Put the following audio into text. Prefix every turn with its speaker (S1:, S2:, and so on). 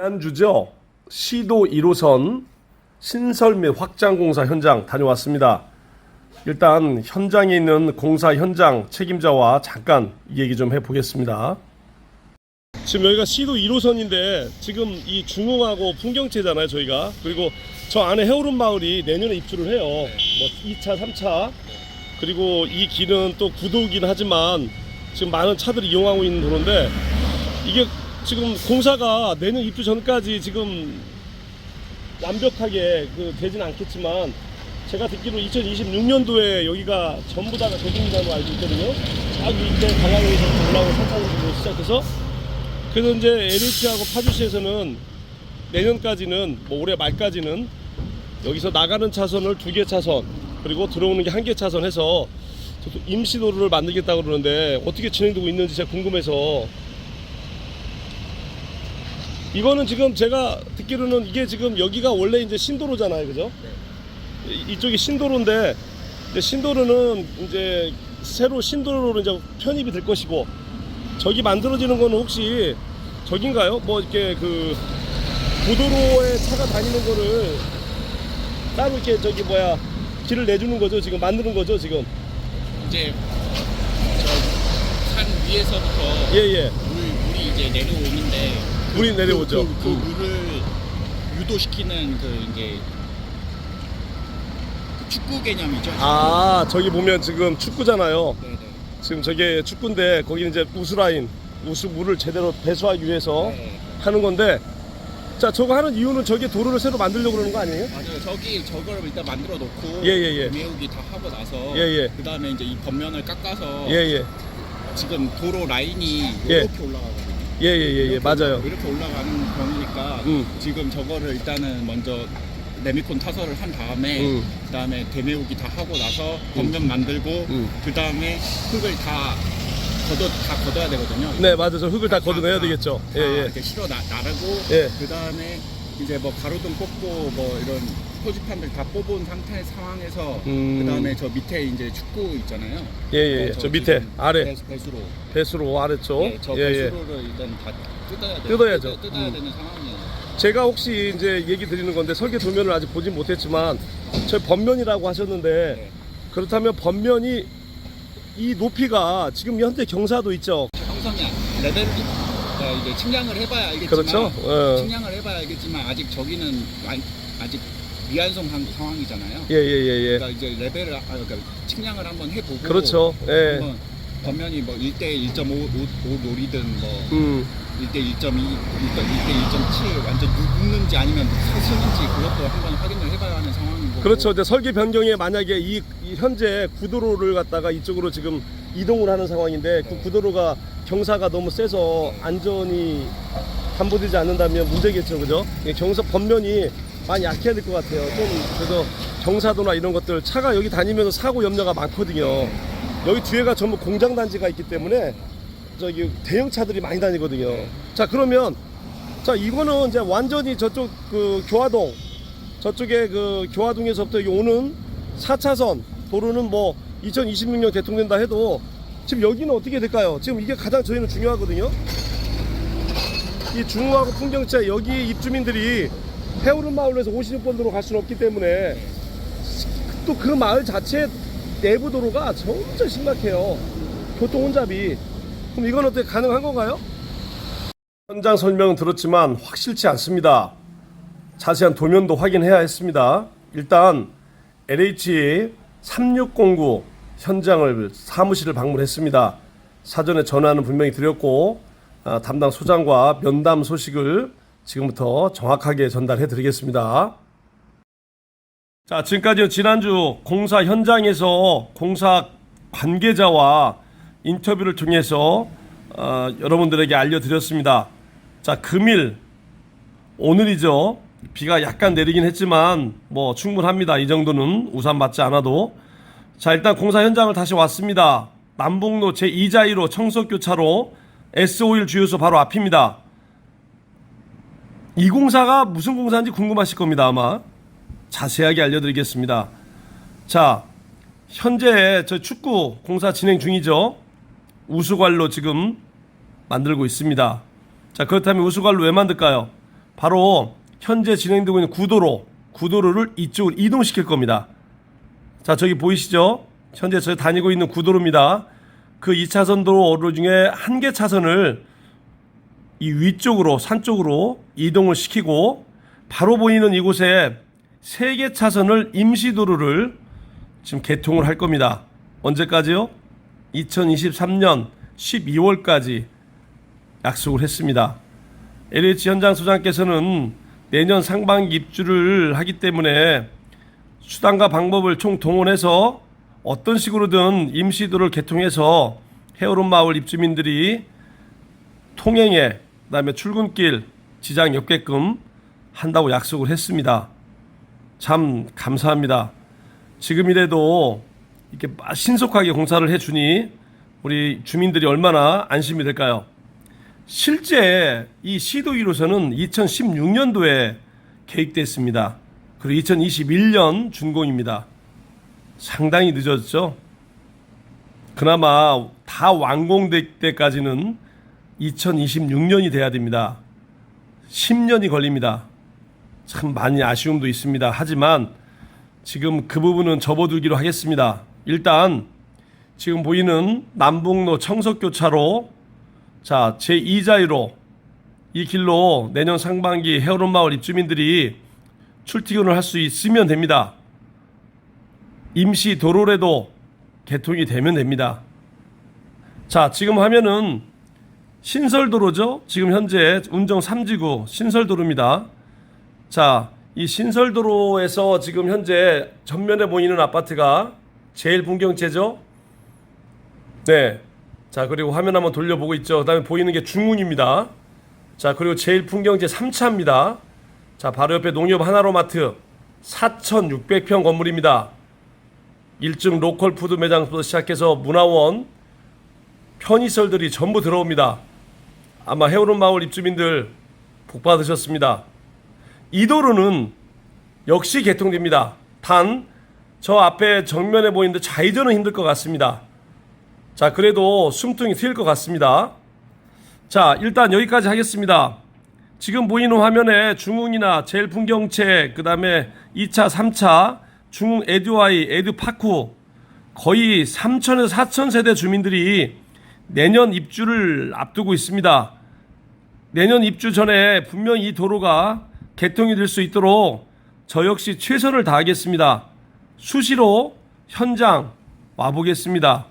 S1: 지난주죠. 시도 1호선 신설 및 확장 공사 현장 다녀왔습니다. 일단 현장에 있는 공사 현장 책임자와 잠깐 얘기 좀 해보겠습니다. 지금 여기가 시도 1호선인데 지금 이 중흥하고 풍경채잖아요 저희가 그리고 저 안에 해오름 마을이 내년에 입주를 해요 뭐 2차 3차 그리고 이 길은 또 구도긴 하지만 지금 많은 차들이 이용하고 있는 도로인데 이게 지금 공사가 내년 입주 전까지 지금 완벽하게 그 되진 않겠지만 제가 듣기로 2026년도에 여기가 전부 다가 개통이라고 알고 있거든요. 딱 이때 방향에서 올라오는 산타으로 시작해서 그래서 이제 LH하고 파주시에서는 내년까지는 뭐 올해 말까지는 여기서 나가는 차선을 두 개 차선 그리고 들어오는 게 한 개 차선 해서 임시 도로를 만들겠다고 그러는데 어떻게 진행되고 있는지 제가 궁금해서 이거는 지금 제가 듣기로는 이게 지금 여기가 원래 이제 신도로잖아요, 그죠? 이- 이쪽이 신도로인데 이제 신도로는 이제 새로 신도로로 이제 편입이 될 것이고 저기 만들어지는 거는 혹시 저긴가요? 뭐 이렇게 그 고도로에 차가 다니는 거를 따로 이렇게 저기 뭐야 길을 내주는 거죠 지금 만드는 거죠 지금
S2: 이제 저 산 위에서부터
S1: 예예
S2: 물, 물이 이제 내려오는데 그,
S1: 물이 내려오죠.
S2: 그, 그, 그
S1: 음.
S2: 물을 유도시키는 그 이제 그 축구 개념이죠.
S1: 아 저기 보면 지금 축구잖아요
S2: 네네.
S1: 지금 저게 축구인데 거기는 이제 우수 라인 우수 물을 제대로 배수하기 위해서
S2: 네.
S1: 하는 건데 자 저거 하는 이유는 저게 도로를 새로 만들려고 그러는 거 아니에요?
S2: 맞아요. 저기 저거를 일단 만들어 놓고
S1: 예, 예, 예.
S2: 매우기 다 하고 나서
S1: 예, 예.
S2: 그 다음에 이제 이 겉면을 깎아서
S1: 예예
S2: 지금 도로 라인이
S1: 예.
S2: 이렇게 올라가거든요.
S1: 예예예 예,
S2: 이렇게
S1: 맞아요
S2: 올라- 이렇게 올라가는 경우니까
S1: 음.
S2: 지금 저거를 일단은 먼저 레미콘 타설을 한 다음에
S1: 음.
S2: 그 다음에 대매우기 다 하고 나서 겉면 만들고
S1: 음.
S2: 그 다음에 흙을 다 걷어 다 걷어야 되거든요.
S1: 네 맞아요 저 흙을 다 걷어내야
S2: 다-
S1: 되겠죠
S2: 다
S1: 예 예
S2: 이렇게 실어 나, 나르고
S1: 예.
S2: 그 다음에 이제 뭐 가로등 뽑고 뭐 이런 표지판들 다 뽑은 상태 상황에서
S1: 음.
S2: 그다음에 저 밑에 이제 축구 있잖아요.
S1: 예예
S2: 어,
S1: 저 밑에
S2: 지금
S1: 아래
S2: 배수, 배수로
S1: 배수로 아래쪽
S2: 네, 저
S1: 예예
S2: 배수로를 일단 다 뜯어야 돼.
S1: 뜯어야죠.
S2: 뜯어야
S1: 음.
S2: 되는 상황이에요.
S1: 제가 혹시 이제 얘기 드리는 건데 설계 도면을 아직 보진 못했지만 저희 번면이라고 하셨는데
S2: 네.
S1: 그렇다면 번면이 이 높이가 지금 현재 경사도 있죠
S2: 형성이 안- 레벨을 어, 이제 측량을 해봐야 알겠지만
S1: 그렇죠 예.
S2: 측량을 해봐야 알겠지만 아직 저기는 완- 아직 미완성한 상황이잖아요.
S1: 예 예 예 예
S2: 그러니까 이제 레벨을 아, 그러니까 측량을 한번 해보고
S1: 그렇죠 예.
S2: 한번 겉면이 뭐 1대 1.5 노리든 뭐
S1: 음
S2: 1대 1.2, 1대 1.7 완전 눕는지 아니면 서스는지 그것도 한번 확인을 해봐야 하는 상황인 거고.
S1: 그렇죠 근데 설계 변경에 만약에 이, 이 현재 구도로를 갖다가 이쪽으로 지금 이동을 하는 상황인데 그
S2: 네.
S1: 구도로가 경사가 너무 세서 안전이 담보되지 않는다면 문제겠죠 그죠 예, 경사 번면이 많이 약해야 될 것 같아요 좀 그래서 경사도나 이런 것들 차가 여기 다니면서 사고 염려가 많거든요 여기 뒤에가 전부 공장 단지가 있기 때문에 저기 대형 차들이 많이 다니거든요 자 그러면 자 이거는 이제 완전히 저쪽 그 교화동 저쪽에 그 교화동에서부터 오는 4차선 도로는 뭐 2026년 개통된다 해도 지금 여기는 어떻게 될까요? 지금 이게 가장 저희는 중요하거든요. 이 중후하고 풍경채 여기 입주민들이 해오름 마을에서 56번도로 갈 수는 없기 때문에 또 그 마을 자체 내부 도로가 진짜 심각해요. 교통 혼잡이. 그럼 이건 어떻게 가능한 건가요? 현장 설명은 들었지만 확실치 않습니다. 자세한 도면도 확인해야 했습니다. 일단 LH 3609 현장을 사무실을 방문했습니다. 사전에 전화는 분명히 드렸고 아, 담당 소장과 면담 소식을 지금부터 정확하게 전달해 드리겠습니다. 자, 지금까지 지난주 공사 현장에서 공사 관계자와 인터뷰를 통해서 어, 여러분들에게 알려드렸습니다. 자, 금일 오늘이죠. 비가 약간 내리긴 했지만 뭐 충분합니다. 이 정도는 우산 맞지 않아도. 자, 일단 공사 현장을 다시 왔습니다. 남북로 제2자이로 청석교차로 S51 주유소 바로 앞입니다. 이 공사가 무슨 공사인지 궁금하실 겁니다, 아마. 자세하게 알려드리겠습니다. 자, 현재 저 축구 공사 진행 중이죠. 우수관로 지금 만들고 있습니다. 자, 그렇다면 우수관로 왜 만들까요? 바로 현재 진행되고 있는 구도로 구도로를 이쪽으로 이동시킬 겁니다. 자, 저기 보이시죠? 현재 저희 다니고 있는 구도로입니다. 그 2차선 도로 중에 한 개 차선을 이 위쪽으로 산 쪽으로 이동을 시키고 바로 보이는 이곳에 세 개 차선을 임시 도로를 지금 개통을 할 겁니다. 언제까지요? 2023년 12월까지 약속을 했습니다. LH 현장 소장께서는 내년 상반기 입주를 하기 때문에 수단과 방법을 총 동원해서 어떤 식으로든 임시도를 개통해서 해오름 마을 입주민들이 통행에 그다음에 출근길 지장이 없게끔 한다고 약속을 했습니다. 참 감사합니다. 지금이라도 이렇게 신속하게 공사를 해주니 우리 주민들이 얼마나 안심이 될까요? 실제 이 시도 1호선은 2016년도에 계획됐습니다. 그리고 2021년 준공입니다. 상당히 늦었죠. 그나마 다 완공될 때까지는 2026년이 돼야 됩니다. 10년이 걸립니다. 참 많이 아쉬움도 있습니다. 하지만 지금 그 부분은 접어두기로 하겠습니다. 일단 지금 보이는 남북로 청석교차로 자 제2자유로 이 길로 내년 상반기 해오름 마을 입주민들이 출퇴근을 할 수 있으면 됩니다. 임시 도로라도 개통이 되면 됩니다. 자, 지금 화면은 신설도로죠. 지금 현재 운정 3지구 신설도로입니다. 자, 이 신설도로에서 지금 현재 전면에 보이는 아파트가 제일 풍경채죠. 네. 자, 그리고 화면 한번 돌려보고 있죠. 그 다음에 보이는 게 중흥입니다. 자, 그리고 제일 풍경제 3차입니다. 자, 바로 옆에 농협 하나로마트 4,600평 건물입니다. 1층 로컬 푸드 매장부터 시작해서 문화원, 편의시설들이 전부 들어옵니다. 아마 해오름 마을 입주민들 복 받으셨습니다. 이 도로는 역시 개통됩니다. 단 저 앞에 정면에 보이는데 좌회전은 힘들 것 같습니다. 자, 그래도 숨통이 트일 것 같습니다. 자, 일단 여기까지 하겠습니다. 지금 보이는 화면에 중흥이나 제일 풍경채, 그 다음에 2차, 3차, 중흥 에듀아이, 에듀파쿠, 거의 3천에서 4천 세대 주민들이 내년 입주를 앞두고 있습니다. 내년 입주 전에 분명히 이 도로가 개통이 될 수 있도록 저 역시 최선을 다하겠습니다. 수시로 현장 와보겠습니다.